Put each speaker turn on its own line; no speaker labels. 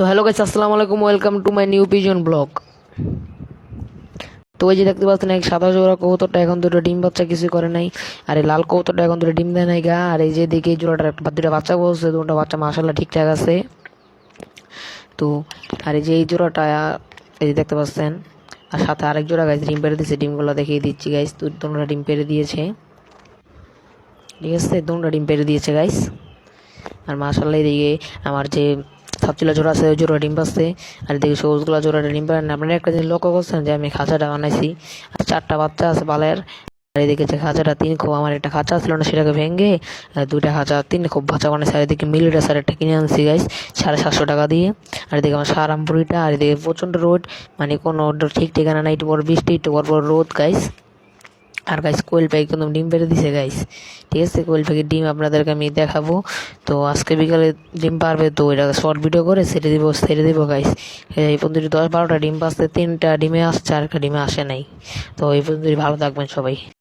তো hello guys আসসালামু আলাইকুম welcome to my new pigeon blog তো ওই যে দেখতে পাচ্ছেন, এক সাদা জোড়া কবুতরটা, এখন দুটো ডিম বাচ্চা কিছু করে নাই। আর এই লাল কবুতরটা এখন দুটো ডিম দেয় নাই গা। আর এই যে জোড়াটার একটা দুটো বাচ্চা বলছে, দুটো বাচ্চা মাসাল্লাহ ঠিকঠাক আছে। তো, আর এই যে এই জোড়াটা, এই যে দেখতে পাচ্ছেন, আর সাথে আরেক জোড়া গাছ ডিম পেড়ে দিয়েছে ডিমগুলো দেখিয়ে দিচ্ছি গাইস তো দুটোটা ডিম পেড়ে দিয়েছে। ঠিক আছে দুটো ডিম পেড়ে দিয়েছে গাইস আর মাসাল্লাহ এদিকে আমার যে সাতচুলা জোড়া আছে ওই জোড়া ডিম পাচ্ছে আর এদিকে সবুজগুলা জোড়াটা ডিম পারেন আপনারা একটা জিনিস লক্ষ্য করছেন যে আমি খাঁচাটা বানাইছি। আর চারটা বাচ্চা আছে বালের। আর এদিকে যে খাঁচাটা তিন খুব আমার একটা খাঁচা ছিল না, সেটাকে ভেঙে দুইটা খাঁচা, তিন খুব ভাচা বানাইছে। আর এদিকে মিলিটা স্যার একটা কিনে আনছি গাইস সাড়ে সাতশো টাকা দিয়ে। আর এদিকে আমার সারামপুরিটা, আর এদিকে প্রচণ্ড রোদ। মানে কোনো ঠিক ঠিকানা নাই, একটু বড় বৃষ্টি, একটু বড় রোদ গাইস আর গাইস কোয়েল পাখি কিন্তু ডিম পেড়ে দিছে গাইস ঠিক আছে, কোয়েল পাখির ডিম আপনাদেরকে আমি দেখাবো। তো আজকে বিকালে ডিম পারবে, তো এটা শর্ট ভিডিও করে ছেড়ে দিব ছেড়ে দিব গাইস এই পর্যন্ত দশ বারোটা ডিম পাচ্ছে, তিনটা ডিমে আসছে, আর একটা ডিমে আসে নাই। তো এই পর্যন্ত ভালো থাকবেন সবাই।